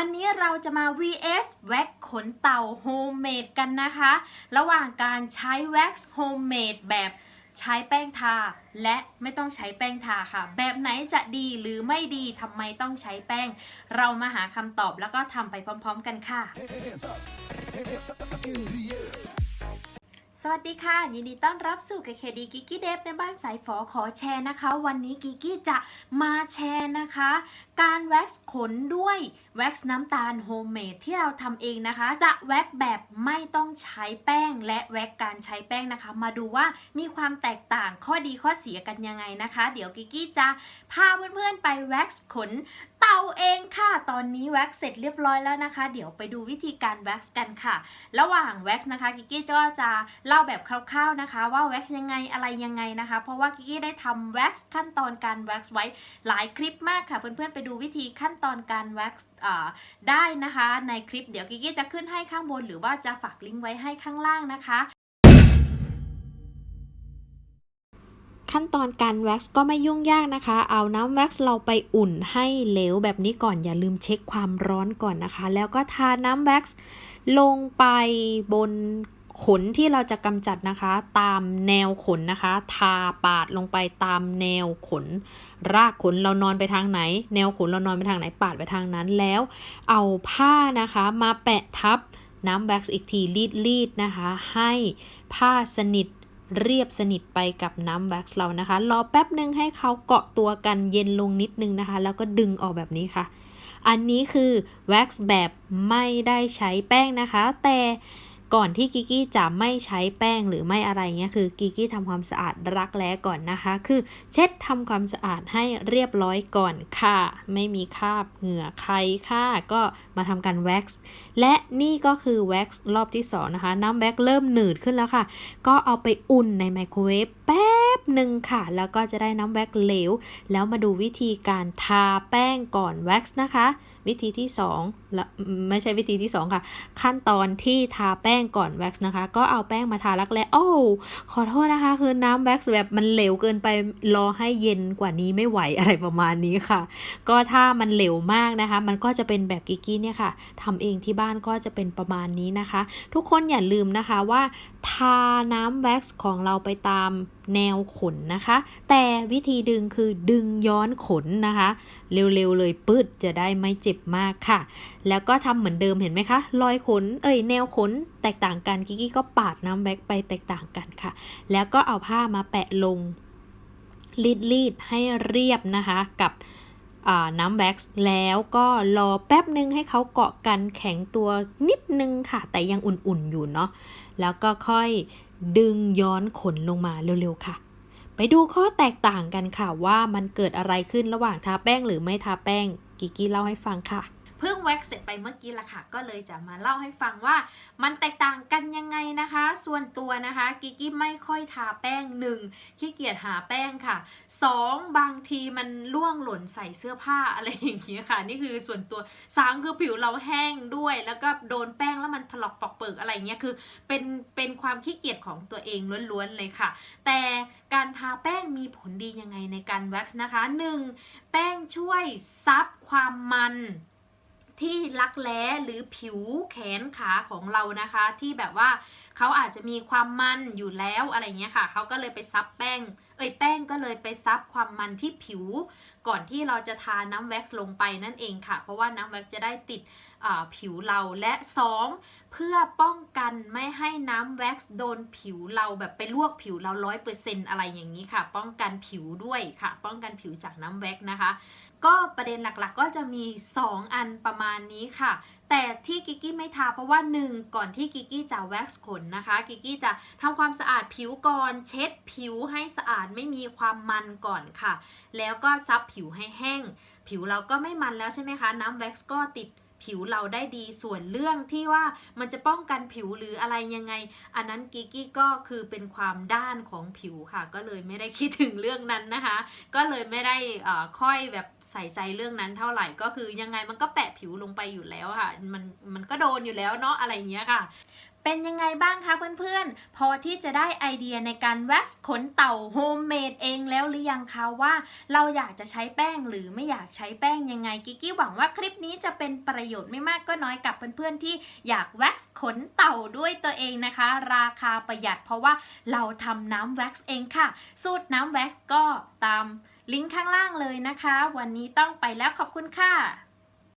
วันนี้เราจะมา vs แว็กขนเต่าโฮมเมดกันนะคะ ระหว่างการใช้แว็กซ์โฮมเมดแบบใช้แป้งทา และไม่ต้องใช้แป้งทาค่ะ แบบไหนจะดีหรือไม่ดีทำไมต้องใช้แป้ง เรามาหาคำตอบแล้วก็ทำไปพร้อม ๆ กันค่ะ สวัสดีค่ะ ยินดีต้อนรับสู่เคเคดีกิกกี้เดฟในบ้านสายฝอขอแชร์นะคะ วันนี้กิกกี้จะมาแชร์นะคะ การแว็กซ์ขนด้วยแว็กซ์น้ำตาลโฮมเมดที่เราทำเองนะคะ จะแว็กแบบไม่ต้องใช้แป้งและแว็กการใช้แป้งนะคะ มาดูว่ามีความแตกต่างข้อดีข้อเสียกันยังไงนะคะ เดี๋ยวกิกกี้จะพาเพื่อนๆไปแว็กซ์ขนเตาเองค่ะ ตอนนี้แว็กซ์เสร็จเรียบร้อยแล้วนะคะ เดี๋ยวไปดูวิธีการแว็กซ์กันค่ะ ระหว่างแว็กซ์นะคะกิกกี้ก็จะเล่าแบบคร่าวๆนะคะ ว่าแว็กซ์ยังไงอะไรยังไงนะคะ เพราะว่ากิกกี้ได้ทำแว็กซ์ขั้นตอนการแว็กซ์ไว้หลายคลิปมากค่ะเพื่อนๆไปดูวิธีขั้นตอนการแว็กซ์ได้นะคะ ในคลิปเดี๋ยวกิกกี้จะขึ้นให้ข้างบน หรือว่าจะฝากลิงก์ไว้ให้ข้างล่างนะคะ ขั้นตอนการแว็กซ์ก็ไม่ยุ่งยากนะคะ เอาน้ำแว็กซ์เราไปอุ่นให้เหลวแบบนี้ก่อนอย่าลืมเช็คความร้อนก่อนนะคะ แล้วก็ทาน้ำแว็กซ์ลงไปบนขนที่เราจะกำจัดนะคะ ตามแนวขนนะคะ ทาปาดลงไปตามแนวขน รากขนเรานอนไปทางไหน แนวขนเรานอนไปทางไหนปาดไปทางนั้นแล้ว เอาผ้านะคะมาแปะทับน้ำแว็กซ์อีกทีรีดๆนะคะ ให้ผ้าสนิท เรียบสนิทไปกับน้ำแว็กซ์เรานะคะ รอแป๊บหนึ่งให้เขาเกาะตัวกันเย็นลงนิดนึงนะคะ แล้วก็ดึงออกแบบนี้ค่ะ อันนี้คือแว็กซ์แบบไม่ได้ใช้แป้งนะคะ แต่ ก่อนที่กิกี้จะไม่ใช้แป้งหรือไม่อะไรเงี้ยคือกิกี้ทำความสะอาดรักแร้ก่อนนะคะ คือเช็ดทำความสะอาดให้เรียบร้อยก่อนค่ะ ไม่มีคราบเหงื่อใครค่ะ ก็มาทำการแว็กซ์และนี่ก็คือแว็กซ์รอบที่สองนะคะ น้ำแว็กซ์เริ่มหนืดขึ้นแล้วค่ะ ก็เอาไปอุ่นในไมโครเวฟแป๊บ หนึ่งค่ะ แล้วก็จะได้น้ำแว็กซ์เหลว แล้วมาดูวิธีการทาแป้งก่อนแว็กซ์นะคะ วิธีที่2ละไม่ใช่วิธีที่ 2 ค่ะ ขั้นตอนที่ทาแป้งก่อนแว็กซ์นะคะ ก็เอาแป้งมาทารักแร้โอ้วขอโทษนะคะ คือน้ำแว็กซ์แบบมันเหลวเกินไปรอให้เย็นกว่านี้ไม่ไหวอะไรประมาณนี้ค่ะ ก็ถ้ามันเหลวมากนะคะ มันก็จะเป็นแบบกิกกี้เนี่ยค่ะทำเองที่บ้านก็จะเป็นประมาณนี้นะคะ ทุกคนอย่าลืมนะคะว่า ทาน้ำแว็กซ์ของเราไปตามแนวขนนะคะ แต่วิธีดึงคือดึงย้อนขนนะคะ เร็วๆเลยปืดจะได้ไม่เจ็บมากค่ะ แล้วก็ทำเหมือนเดิมเห็นไหมคะรอยขนเอ้ยแนวขนแตกต่างกันกิกกี้ก็ปาดน้ำแว็กซ์ไปแตกต่างกันค่ะ แล้วก็เอาผ้ามาแปะลงรีดๆให้เรียบนะคะกับน้ำแว็กซ์แล้วก็รอแป๊บหนึ่งให้เขาเกาะกันแข็งตัวนิดนึงค่ะ แต่ยังอุ่นๆอยู่เนาะแล้วก็ค่อยดึงย้อนขนลงมาเร็วๆค่ะ ไปดูข้อแตกต่างกันค่ะว่ามันเกิดอะไรขึ้นระหว่างทาแป้งหรือไม่ทาแป้ง กิกกี้เล่าให้ฟังค่ะ เพิ่งแว็กเสร็จไปเมื่อกี้ละค่ะ ก็เลยจะมาเล่าให้ฟังว่า มันแตกต่างกันยังไงนะคะ ส่วนตัวนะคะกิกกี้ไม่ค่อยทาแป้งหนึ่งขี้เกียจหาแป้งค่ะสองบางทีมันล่วงหล่นใส่เสื้อผ้าอะไรอย่างเงี้ยค่ะ นี่คือส่วนตัวสามคือผิวเราแห้งด้วย แล้วก็โดนแป้งแล้วมันถลอกปอกเปิกอะไรเงี้ยคือเป็นเป็นความขี้เกียจของตัวเองล้วนๆเลยค่ะ แต่การทาแป้งมีผลดียังไงในการแว็กซ์นะคะหนึ่งแป้งช่วยซับความมัน ที่รักแร้หรือผิวแขนขาของเรานะคะ ที่แบบว่าเขาอาจจะมีความมันอยู่แล้วอะไรเงี้ยค่ะเขาก็เลยไปซับแป้ง เอ้ยแป้งก็เลยไปซับความมันที่ผิว ก่อนที่เราจะทาน้ำแว็กซ์ลงไปนั่นเองค่ะ เพราะว่าน้ำแว็กซ์จะได้ติดผิวเราและ 2 เพื่อป้องกันไม่ให้น้ำแว็กซ์โดนผิวเราแบบไปลวกผิวเราร้อยเปอร์เซ็นอะไรอย่างนี้ค่ะ ป้องกันผิวด้วยค่ะ ป้องกันผิวจากน้ำแว็กซ์นะคะ ก็ประเด็นหลักๆ ก็จะมี 2 อันประมาณนี้ค่ะ แต่ที่กิกกี้ไม่ทาเพราะว่า 1 ก่อนที่กิกกี้จะแว็กซ์ขนนะคะ กิกกี้จะทำความสะอาดผิวก่อนเช็ดผิวให้สะอาดไม่มีความมันก่อนค่ะ แล้วก็ซับผิวให้แห้ง ผิวเราก็ไม่มันแล้วใช่ไหมคะ น้ำแว็กซ์ก็ติด ผิวเราได้ดีส่วนเรื่องที่ว่ามันจะป้องกันผิวหรืออะไรยังไง อันนั้นกิกกี้ก็คือเป็นความด้านของผิวค่ะ ก็เลยไม่ได้คิดถึงเรื่องนั้นนะคะ ก็เลยไม่ได้ค่อยแบบใส่ใจเรื่องนั้นเท่าไหร่ก็คือยังไงมันก็แปะผิวลงไปอยู่แล้วค่ะ มันมันก็โดนอยู่แล้วเนาะอะไรเงี้ยค่ะ เป็นยังไงบ้างคะเพื่อนๆ พอที่จะได้ไอเดียในการแว็กซ์ขนเต่าโฮมเมดเองแล้วหรือยังคะว่า เราอยากจะใช้แป้งหรือไม่อยากใช้แป้งยังไงกิกกี้หวังว่าคลิปนี้จะเป็นประโยชน์ไม่มากก็น้อยกับเพื่อนๆที่อยากแว็กซ์ขนเต่าด้วยตัวเองนะคะ ราคาประหยัดเพราะว่าเราทำน้ำแว็กซ์เองค่ะ สูตรน้ำแว็กซ์ก็ตามลิงก์ข้างล่างเลยนะคะ วันนี้ต้องไปแล้วขอบคุณค่ะ